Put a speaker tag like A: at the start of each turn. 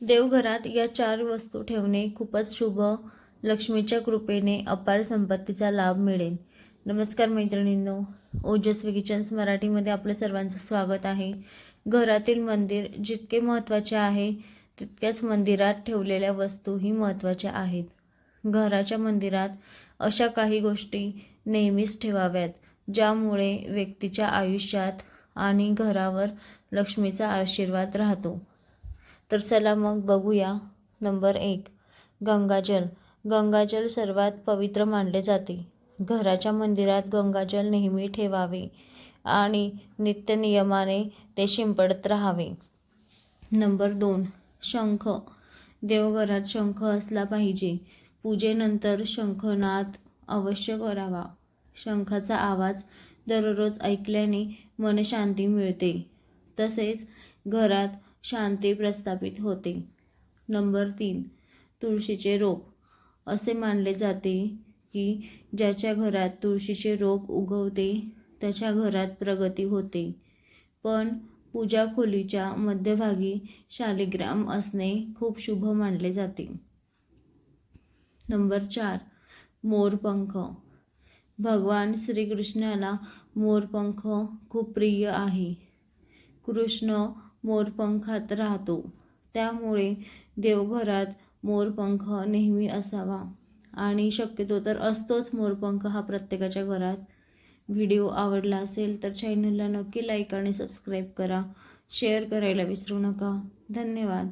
A: देवघरात या चार वस्तू ठेवणे खूपच शुभ. लक्ष्मीच्या कृपेने अपार संपत्तीचा लाभ मिळेल. नमस्कार मैत्रिणींनो. ओजस्वी किचन्स मराठीमध्ये आपलं सर्वांचं स्वागत आहे. घरातील मंदिर जितके महत्त्वाचे आहे तितक्याच मंदिरात ठेवलेल्या वस्तूही महत्त्वाच्या आहेत. घराच्या मंदिरात अशा काही गोष्टी नेहमीच ठेवाव्यात ज्यामुळे व्यक्तीच्या आयुष्यात आणि घरावर लक्ष्मीचा आशीर्वाद राहतो. तर चला मग बघूया. नंबर एक गंगाजल. गंगाजल सर्वात पवित्र मानले जाते. घराच्या मंदिरात गंगाजल नेहमी ठेवावे आणि नित्यनियमाने ते शिंपडत राहावे. नंबर दोन शंख. देवघरात शंख असला पाहिजे. पूजेनंतर शंखनाद अवश्य करावा. शंखाचा आवाज दररोज ऐकल्याने मनशांती मिळते. तसेच घरात शांती प्रस्थापित होते. नंबर तीन तुळशीचे रोप. असे मानले जाते की ज्याच्या घरात तुळशीचे रोप उगवते त्याच्या घरात प्रगती होते. पण पूजा खोलीच्या मध्यभागी शालिग्राम असणे खूप शुभ मानले जाते. नंबर चार मोरपंख. भगवान श्रीकृष्णाला मोरपंख खूप प्रिय आहे. कृष्ण मोरपंखात राहतो. त्यामुळे देवघरात मोरपंख नेहमी असावा. आणि शक्यतो तर असतोच मोरपंख हा प्रत्येकाच्या घरात. व्हिडिओ आवडला असेल तर चॅनलला नक्की लाईक आणि सबस्क्राईब करा. शेअर करायला विसरू नका. धन्यवाद.